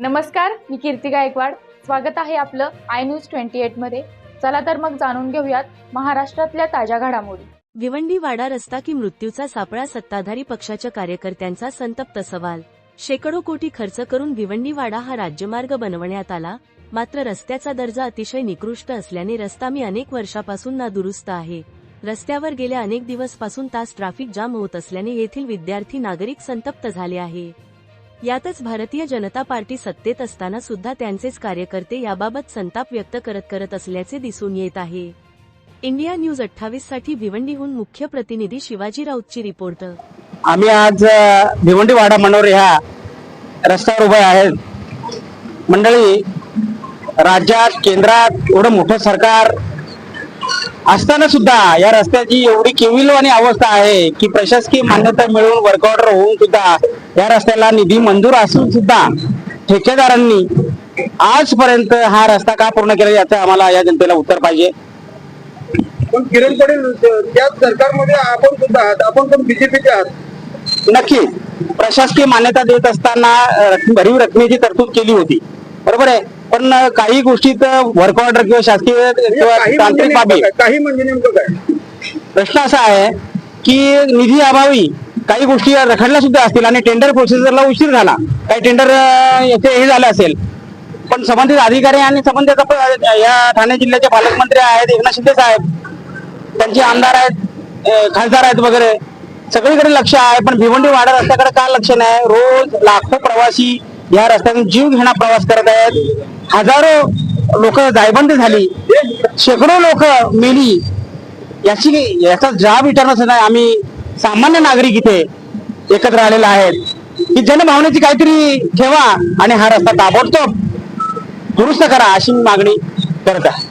नमस्कार मी कीर्ती गायकवाड. स्वागत आहे आपलं आय न्यूज ट्वेंटी एटमध्ये. चला तर मग जाणून घेऊयात महाराष्ट्रातल्या ताज्या घडामोडी. भिवंडी वाडा रस्ता की मृत्यूचा सापळा सत्ताधारी पक्षाच्या कार्यकर्त्यांचा संतप्त सवाल. शेकडो कोटी खर्च करून भिवंडी वाडा हा राज्यमार्ग बनवण्यात आला मात्र रस्त्याचा दर्जा अतिशय निकृष्ट असल्याने रस्ता मी अनेक वर्षापासून नादुरुस्त आहे. रस्त्यावर गेल्या अनेक दिवसपासून तास ट्रॅफिक जाम होत असल्याने येथील विद्यार्थी नागरिक संतप्त झाले आहे. यातच भारतीय जनता पार्टी सत्तेत असताना सुद्धा त्यांचेच कार्यकर्ते याबाबत संताप व्यक्त करत करत असल्याचे दिसून येत आहे. इंडिया न्यूज अठ्ठावीससाठी भिवंडीहून मुख्य प्रतिनिधी शिवाजी राऊतची रिपोर्ट. आम्ही आज भिवंडी वाडा मनोर ह्या रस्त्यावर उभे आहेत. मंडळी राज्यात केंद्रात एवढं मोठं सरकार असताना सुद्धा या रस्त्याची एवढी केविलवाणी अवस्था आहे की प्रशासकीय मान्यता मिळवून वर्क ऑर्डर होऊन सुद्धा या रस्त्याला निधी मंजूर असून सुद्धा ठेकेदारांनी आजपर्यंत हा रस्ता का पूर्ण केला याचं आम्हाला या जनतेला उत्तर पाहिजे. पण किरण पटेल त्याच सरकारमध्ये आपण सुद्धा आहात आपण पण बीजेपीचे आहात. नक्की. प्रशासकीय मान्यता देत असताना भरीव रकमेची तरतूद केली होती. बरोबर आहे? पण काही गोष्टीत वर्क ऑर्डर किंवा शासकीय किंवा म्हणजे तांत्रिक बाबी? काही म्हणजे नेमकं काय? प्रश्न असा आहे की निधी अभावी काही गोष्टी रखडल्या सुद्धा असतील आणि टेंडर प्रोसिजरला उशीर झाला काही टेंडर याचे हे झालं असेल पण संबंधित अधिकारी आणि संबंधित या ठाणे जिल्ह्याचे पालकमंत्री आहेत एकनाथ शिंदे साहेब त्यांचे आमदार आहेत खासदार आहेत वगैरे सगळीकडे लक्ष आहे पण भिवंडी वाडा रस्त्याकडे का लक्ष नाही? रोज लाखो प्रवासी या रस्त्यातून जीव घेणा प्रवास करत आहेत. हजारो लोक जायबंदी झाली. शेकडो लोक मेली. याची याचा जाब विचारण्याचं नाही. आम्ही सामान्य नागरिक इथे एकत्र आलेले आहेत. की जनभावनेची काहीतरी ठेवा आणि हा रस्ता ताबडतोब दुरुस्त करा अशी मागणी करत आहे.